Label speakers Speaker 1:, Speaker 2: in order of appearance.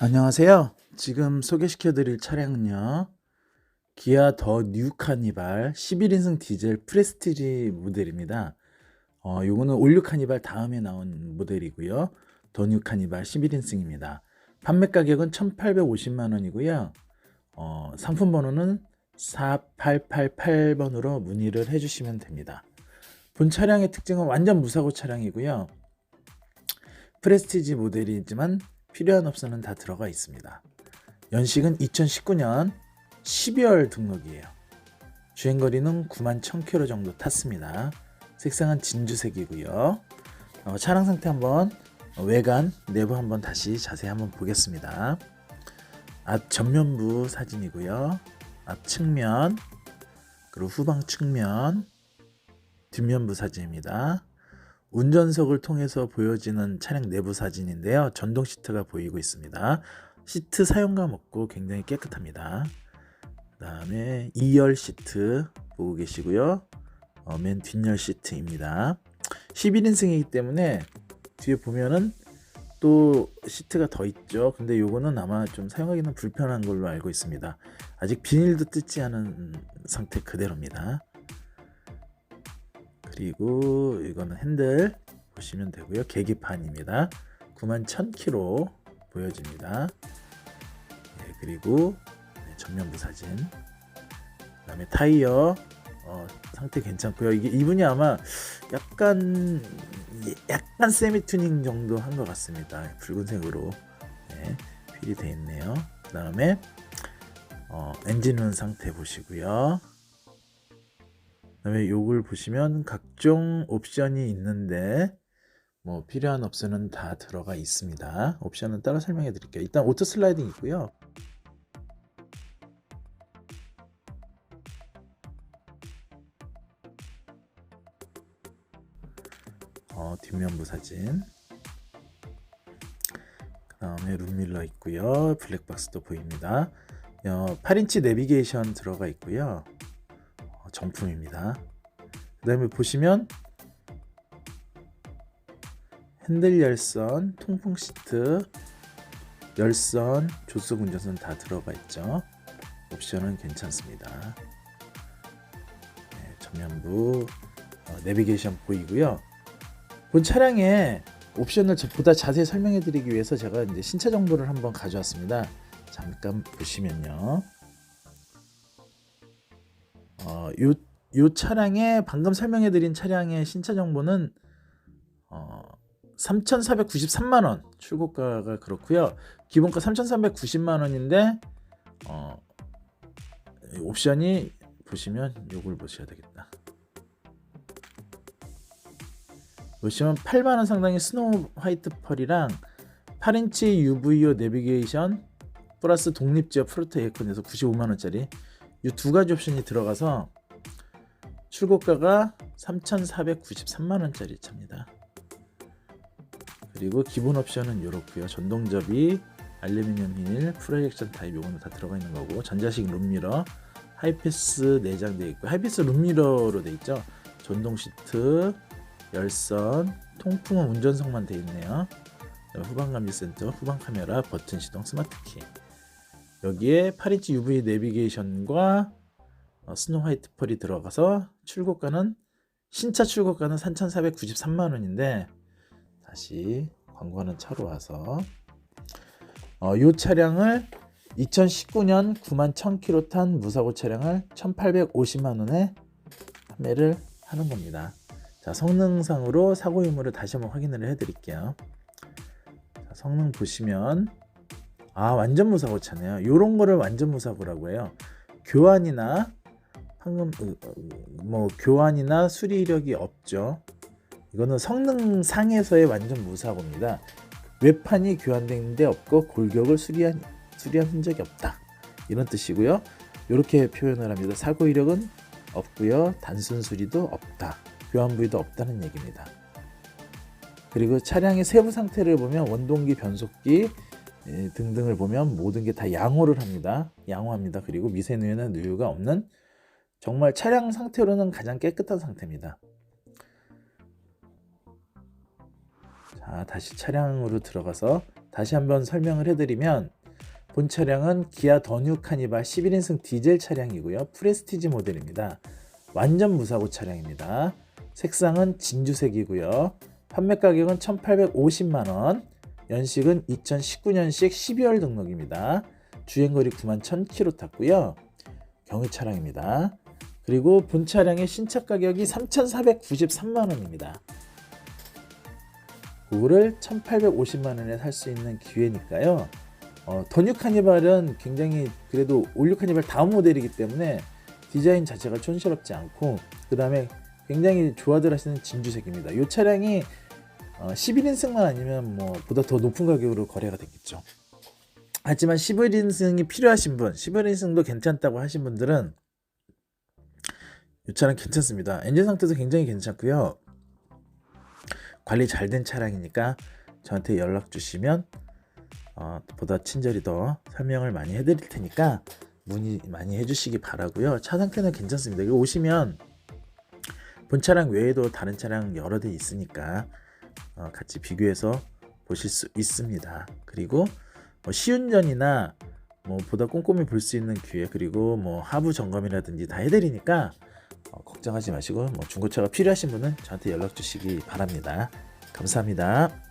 Speaker 1: 안녕하세요. 지금 소개시켜 드릴 차량은요. 기아 더 뉴 카니발 11인승 디젤 프레스티지 모델입니다. 어, 요거는 올류 카니발 다음에 나온 모델이고요. 더 뉴 카니발 11인승입니다. 판매 가격은 1,850만 원이고요. 어, 상품 번호는 4888번으로 문의를 해 주시면 됩니다. 본 차량의 특징은 완전 무사고 차량이고요. 프레스티지 모델이지만 필요한 옵션은 다 들어가 있습니다. 연식은 2019년 12월 등록이에요. 주행거리는 9만 1000km 정도 탔습니다. 색상은 진주색이고요. 어, 차량 상태 한번 어, 외관 내부 한번 다시 자세히 한번 보겠습니다. 앞 전면부 사진이고요. 앞 측면 그리고 후방 측면 뒷면부 사진입니다. 운전석을 통해서 보여지는 차량 내부 사진인데요. 전동 시트가 보이고 있습니다. 시트 사용감 없고 굉장히 깨끗합니다. 그 다음에 2열 시트 보고 계시고요. 어, 맨 뒷열 시트입니다. 11인승이기 때문에 뒤에 보면은 또 시트가 더 있죠. 근데 요거는 아마 좀 사용하기는 불편한 걸로 알고 있습니다. 아직 비닐도 뜯지 않은 상태 그대로입니다. 그리고 이거는 핸들 보시면 되고요. 계기판입니다. 9만 1000km 보여집니다. 네, 그리고 네, 전면부 사진. 그다음에 타이어 어, 상태 괜찮고요. 이게 이분이 아마 약간 약간 세미 튜닝 정도 한 것 같습니다. 붉은색으로 네, 필이 돼 있네요. 그다음에 어, 엔진은 상태 보시고요. 그다음에 요걸 보시면 각종 옵션이 있는데 뭐 필요한 옵션은 다 들어가 있습니다. 옵션은 따로 설명해 드릴게요. 일단 오토 슬라이딩 있고요. 어, 뒷면부 사진. 그 다음에 룸밀러 있고요. 블랙박스도 보입니다. 어, 8인치 내비게이션 들어가 있고요. 어, 정품입니다. 그 다음에 보시면 핸들 열선, 통풍 시트, 열선, 조수석 운전선 다 들어가 있죠. 옵션은 괜찮습니다. 네, 전면부 어, 내비게이션 보이고요. 본 차량의 옵션을 보다 자세히 설명해 드리기 위해서 제가 이제 신차 정보를 한번 가져왔습니다. 잠깐 보시면요. 어, 요, 요 차량의 방금 설명해 드린 차량의 신차 정보는 어, 3,493만 원 출고가가 그렇고요. 기본가 3,390만 원인데 어, 옵션이 보시면 요걸 보셔야 되겠다. 보시면 8만 원 상당의 스노우 화이트 펄이랑 8인치 UVO 내비게이션 플러스 독립지역 프로트 에어컨에서 95만 원짜리 이 두 가지 옵션이 들어가서 출고가가 3,493만 원짜리 차입니다. 그리고 기본 옵션은 이렇고요. 전동접이, 알루미늄 휠, 프로젝션 타입 요거는 다 들어가 있는 거고 전자식 룸미러, 하이패스 내장되어 있고 하이패스 룸미러로 되어 있죠. 전동 시트, 열선, 통풍은 운전석만 되어 있네요. 후방 감지 센터, 후방 카메라, 버튼 시동, 스마트 키. 여기에 8인치 UV 내비게이션과 어, 스노 화이트 펄이 들어가서 출고가는 신차 출고가는 3,493만 원인데 다시 광고하는 차로 와서 어, 이 차량을 2019년 9만 1000km 탄 무사고 차량을 1,850만 원에 판매를 하는 겁니다. 자, 성능상으로 사고 유무를 다시 한번 확인을 해 드릴게요. 자, 성능 보시면 아 완전 무사고 차네요. 요런 거를 완전 무사고라고 해요. 교환이나 방금 뭐 교환이나 수리 이력이 없죠. 이거는 성능 상에서의 완전 무사고입니다. 외판이 교환된 데 없고 골격을 수리한 수리한 흔적이 없다. 이런 뜻이고요. 이렇게 표현을 합니다. 사고 이력은 없고요. 단순 수리도 없다. 교환 부위도 없다는 얘기입니다. 그리고 차량의 세부 상태를 보면 원동기, 변속기 예, 등등을 보면 모든 게 다 양호를 합니다. 양호합니다. 그리고 미세누유나 누유가 없는 정말 차량 상태로는 가장 깨끗한 상태입니다. 자, 다시 차량으로 들어가서 다시 한번 설명을 해드리면 본 차량은 기아 더뉴 카니발 11인승 디젤 차량이고요. 프레스티지 모델입니다. 완전 무사고 차량입니다. 색상은 진주색이고요. 판매 가격은 1,850만 원. 연식은 2019년식 12월 등록입니다. 주행거리 9만 1,000km 탔고요. 경유 차량입니다. 그리고 본 차량의 신차 가격이 3,493만 원입니다. 그거를 1,850만 원에 살 수 있는 기회니까요. 어, 더뉴 카니발은 굉장히 그래도 올류 카니발 다음 모델이기 때문에 디자인 자체가 촌스럽지 않고 그 다음에 굉장히 좋아들 하시는 진주색입니다. 이 차량이 어, 11인승만 아니면 뭐 보다 더 높은 가격으로 거래가 됐겠죠. 하지만 11인승이 필요하신 분, 11인승도 괜찮다고 하신 분들은 이 차량 괜찮습니다. 엔진 상태도 굉장히 괜찮고요. 관리 잘 된 차량이니까 저한테 연락 주시면 어, 보다 친절히 더 설명을 많이 해드릴 테니까 문의 많이 해주시기 바라고요. 차 상태는 괜찮습니다. 여기 오시면 본 차량 외에도 다른 차량 여러 대 있으니까 어, 같이 비교해서 보실 수 있습니다. 그리고 뭐 시운전이나 뭐 보다 꼼꼼히 볼 수 있는 기회 그리고 뭐 하부 점검이라든지 다 해드리니까 어, 걱정하지 마시고 뭐 중고차가 필요하신 분은 저한테 연락 주시기 바랍니다. 감사합니다.